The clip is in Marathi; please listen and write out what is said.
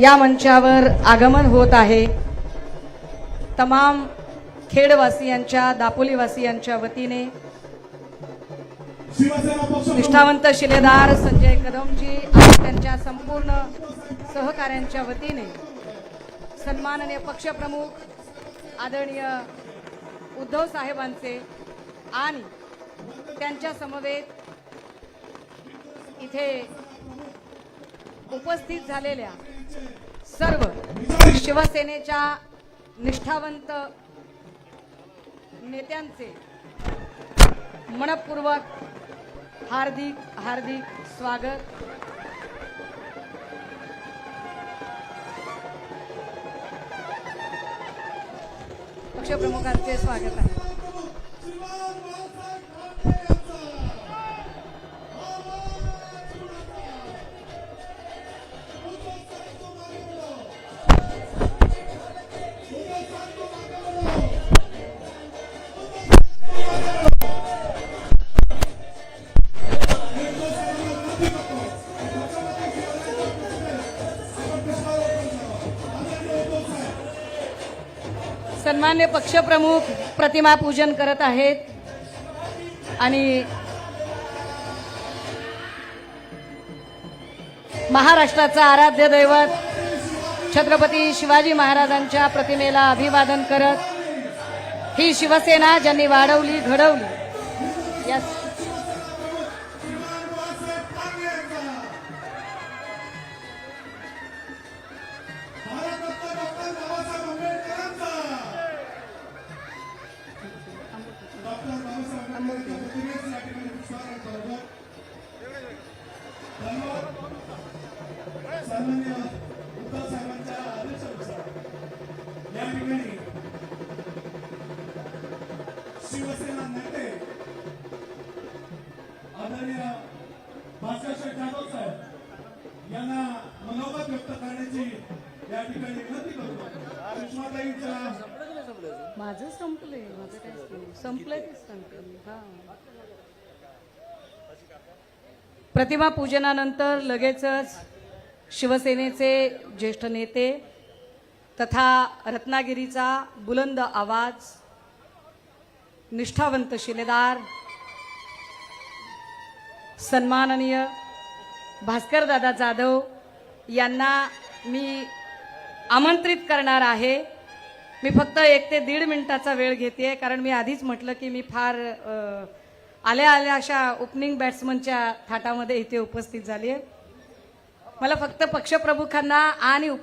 या मंचावर आगमन होत आहे. तमाम खेडवासियांच्या दापोलीवासियांच्या वतीने निष्ठावंत शिलेदार संजय कदमजी आणि त्यांच्या संपूर्ण सहकाऱ्यांच्या वतीने सन्माननीय पक्षप्रमुख आदरणीय उद्धव साहेबांचे आणि त्यांच्या समवेत इथे उपस्थित झालेल्या सर्व शिवसेनेच्या निष्ठावंत नेत्यांचे मनपूर्वक हार्दिक हार्दिक स्वागत. पक्षप्रमुखांचे स्वागत आहे. सन्मान्य पक्षप्रमुख प्रतिमा पूजन करत आहेत. आणि महाराष्ट्राचा आराध्य दैवत छत्रपती शिवाजी महाराजांच्या प्रतिमेला अभिवादन करत ही शिवसेना ज्यांनी वाढवली घडवली या शिवसेना नेते आदरणीय भास्कर जाधव साहेब यांना मनोगत व्यक्त करण्याची या ठिकाणी विनंती करतो सुषमाताईंच्या माझं संपलंय माझं काय संपलंय? प्रतिमा पूजनानंतर लगेचच शिवसेनेचे ज्येष्ठ नेते तथा रत्नागिरीचा बुलंद आवाज निष्ठावंत शिलेदार सन्माननीय भास्करदादा जाधव यांना मी आमंत्रित करणार आहे. मी फक्त एक ते दीड मिनिटाचा वेळ घेते कारण मी आधीच म्हटलं की मी फार आल्या आल्या अशा ओपनिंग बॅट्समनच्या थाटामध्ये इथे उपस्थित झाली आहे मला फक्त पक्षप्रमुखांना आणि उप-